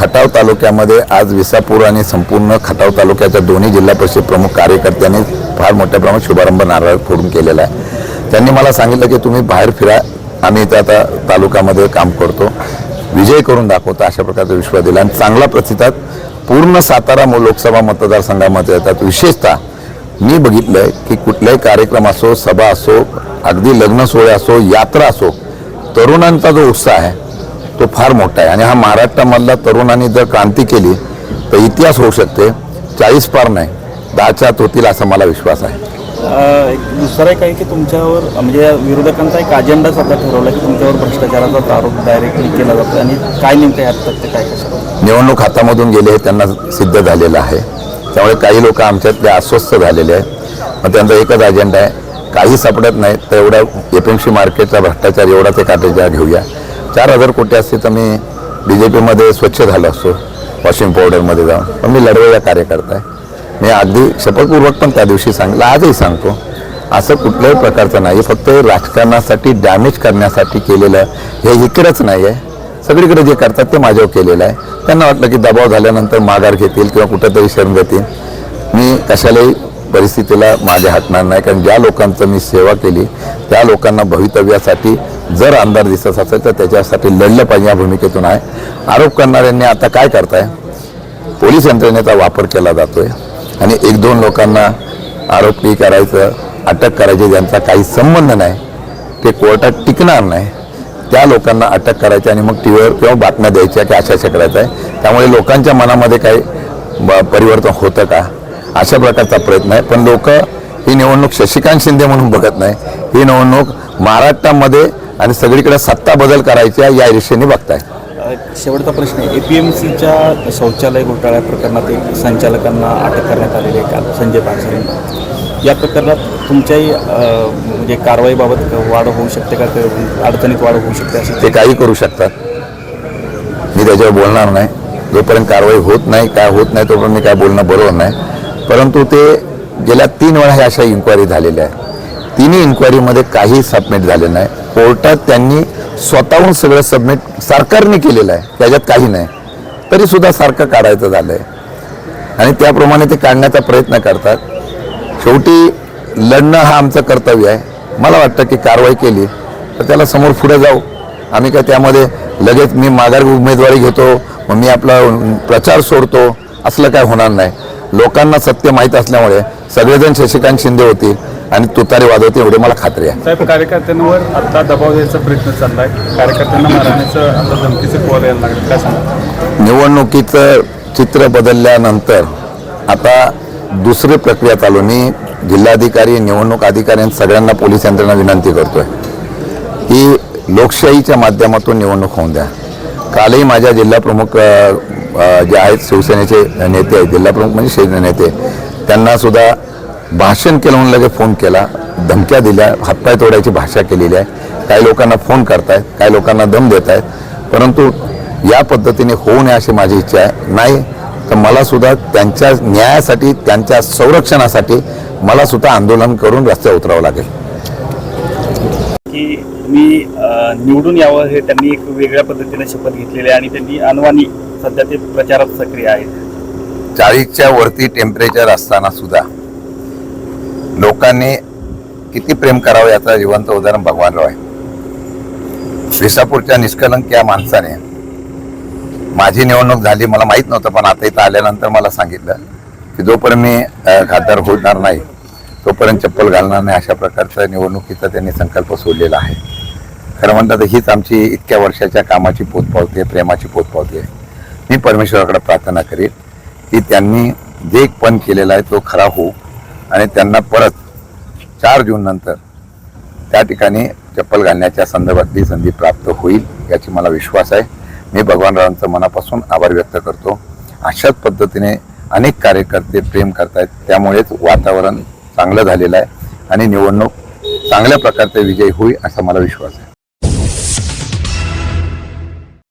खटाव तालुक्यामध्ये आज विसापूर आणि संपूर्ण खटाव तालुक्याच्या दोन्ही जिल्हा परिषद प्रमुख कार्यकर्त्यांनी फार मोठ्या प्रमाणात शुभारंभ नारळ फोडून केलेला आहे. त्यांनी मला सांगितलं की तुम्ही बाहेर फिरा आम्ही इथं आता तालुक्यामध्ये काम करतो. विजय करून दाखवतो अशा प्रकारचा विश्वास दिला. आणि चांगला प्रतिसाद पूर्ण सातारा लोकसभा मतदारसंघामध्ये येतात. विशेषतः मी बघितलं आहे की कुठलाही कार्यक्रम असो सभा असो अगदी लग्न सोहळे असो यात्रा असो तरुणांचा जो उत्साह आहे तो फार मोठा आहे. आणि हा महाराष्ट्रामधला तरुणांनी जर क्रांती केली तर इतिहास होऊ शकते. चाळीस पार नाही. दहाच्या आत होतील असा मला विश्वास आहे. दुसरं एक आहे की तुमच्यावर म्हणजे विरोधकांचा एक अजेंडा सध्या ठरवला की तुमच्यावर भ्रष्टाचाराचा आरोप डायरेक्टली केला जातो. आणि काय नेमकं यात तथ्य काय कसं? निवडणूक हातामधून गेले हे त्यांना सिद्ध झालेलं आहे. त्यामुळे काही लोक आमच्यातले अस्वस्थ झालेले आहेत. मग त्यांचा एकच अजेंडा आहे. काही सापडत नाही तर एवढ्या एफ एम सी मार्केटचा भ्रष्टाचार एवढाच एक अजेंडा घेऊया. चार हजार कोटी असते तर मी बी जे पीमध्ये स्वच्छ झालो असतो. वॉशिंग पावडरमध्ये जाऊन. पण मी लढवया कार्यकर्ता आहे. मी अगदी शपथपूर्वक पण त्या दिवशी सांगितलं. आजही सांगतो. असं कुठल्याही प्रकारचं नाही फक्त राजकारणासाठी डॅमेज करण्यासाठी केलेलं हे इकडेच नाही आहे सगळीकडे जे करतात ते माझ्यावर केलेलं आहे. त्यांना वाटलं की दबाव झाल्यानंतर माघार घेतील किंवा कुठंतरी शरण जातील मी कशालाही परिस्थितीला मागे हटणार नाही. कारण ज्या लोकांचं मी सेवा केली त्या लोकांना भवितव्यासाठी जर आमदार दिसत असेल तर त्याच्यासाठी लढलं पाहिजे या भूमिकेतून आहे. आरोप करणाऱ्यांनी आता काय करताय? पोलीस यंत्रणेचा वापर केला जातोय. आणि एक दोन लोकांना आरोपी करायचं अटक करायची ज्यांचा काही संबंध नाही ते कोर्टात टिकणार नाही. त्या लोकांना अटक करायची आणि मग टी व्हीवर किंवा बातम्या द्यायच्या की अशा शकायचं करायचं आहे. त्यामुळे लोकांच्या मनामध्ये काही ब- परिवर्तन होतं का? अशा प्रकारचा प्रयत्न आहे. पण लोक ही निवडणूक शशिकांत शिंदे म्हणून बघत नाही. ही निवडणूक महाराष्ट्रामध्ये आणि सगळीकडे सत्ता बदल करायच्या या दिशेने बघताय. शेवटचा प्रश्न ए पी एम सीच्या शौचालय घोटाळ्या प्रकरणात एक संचालकांना अटक करण्यात आलेली आहे काल संजय पानसरे. या प्रकरणात तुमच्याही म्हणजे कारवाईबाबत वाढ होऊ शकते का? अडचणीत वाढ होऊ शकते अशी ते काही करू शकतात. मी त्याच्यावर बोलणार नाही. जोपर्यंत कारवाई होत नाही काय होत नाही तोपर्यंत मी काय बोलणं बरोबर नाही. परंतु ते गेल्या तीन वेळा ह्या अशा इन्क्वायरी झालेल्या आहे तिन्ही इन्क्वायरीमध्ये काही सबमिट झाले नाही. कोर्टात त्यांनी स्वतःहून सगळं सबमिट सरकारने केलेलं आहे. त्याच्यात काही नाही. तरीसुद्धा सारखं काढायचं झालं आहे आणि त्याप्रमाणे ते काढण्याचा प्रयत्न करतात. शेवटी लढणं हा आमचं कर्तव्य आहे. मला वाटतं की कारवाई केली तर त्याला समोर पुढे जाऊ. आम्ही काय त्यामध्ये लगेच मी माघार उमेदवारी घेतो मग मी आपला प्रचार सोडतो. असलं काय होणार नाही. लोकांना सत्य माहीत असल्यामुळे सगळेजण शशिकांत शिंदे होतील आणि तुतारी वाजवतील एवढी मला खात्री आहे. साहेब कार्यकर्त्यांवर आता दबाव द्यायचा प्रयत्न चाललाय. कार्यकर्त्यांना मारण्याचं आता धमकीचं कॉल यायला लागलं. काय सांगा निवडणुकीचं चित्र बदलल्यानंतर आता दुसरी प्रक्रिया चालू. मी जिल्हाधिकारी निवडणूक अधिकारी सगळ्यांना पोलीस यंत्रणा विनंती करतोय की लोकशाहीच्या माध्यमातून निवडणूक होऊन द्या. कालही माझ्या जिल्हा प्रमुख अ, अ, जे आहेत शिवसेनेचे नेते आहेत जिल्हाप्रमुख म्हणजे शिवसेने नेते त्यांनासुद्धा भाषण केलं म्हणून लगेच फोन केला धमक्या दिल्या हातपाय तोडायची भाषा केलेली आहे. काही लोकांना फोन करतायत काही लोकांना दम देत आहेत परंतु या पद्धतीने होऊ नये अशी माझी इच्छा आहे. नाही तर मला सुद्धा त्यांच्या न्यायासाठी त्यांच्या संरक्षणासाठी मला सुद्धा आंदोलन करून रस्त्यावर उतरावं लागेल. की तुम्ही निवडून यावं हे त्यांनी एक वेगळ्या पद्धतीने शपथ घेतलेली आहे आणि त्यांनी अनवानी सध्या ते प्रचारात सक्रिय आहेत. चाळीसच्या वरती टेम्परेचर असताना सुद्धा लोकांनी किती प्रेम करावं याचं जिवंत उदाहरण भगवानराव आहे विसापूरच्या निष्कलंक या माणसाने माझी निवडणूक झाली मला माहीत नव्हतं पण आता इथं आल्यानंतर मला सांगितलं की जोपर्यंत मी खासदार होणार नाही तोपर्यंत चप्पल घालणार नाही अशा प्रकारचा निवडणुकीचा त्यांनी संकल्प सोडलेला आहे. खरं म्हणतात हीच आमची इतक्या वर्षाच्या कामाची पोचपावती आहे प्रेमाची पोचपावती आहे. मी परमेश्वराकडे प्रार्थना करेन की त्यांनी जे पण केलेला आहे तो खरा होऊ आणि त्यांना परत चार जून नंतर त्या ठिकाणी चप्पल घालण्याच्या संदर्भातली संधी प्राप्त होईल याची मला विश्वास आहे. मी भगवानरावांचं मनापासून आभार व्यक्त करतो. अशाच पद्धतीने अनेक कार्यकर्ते प्रेम करतायत त्यामुळेच वातावरण चांगलं झालेलं आहे आणि निवडणूक चांगल्या प्रकारचे विजय होईल असा मला विश्वास आहे.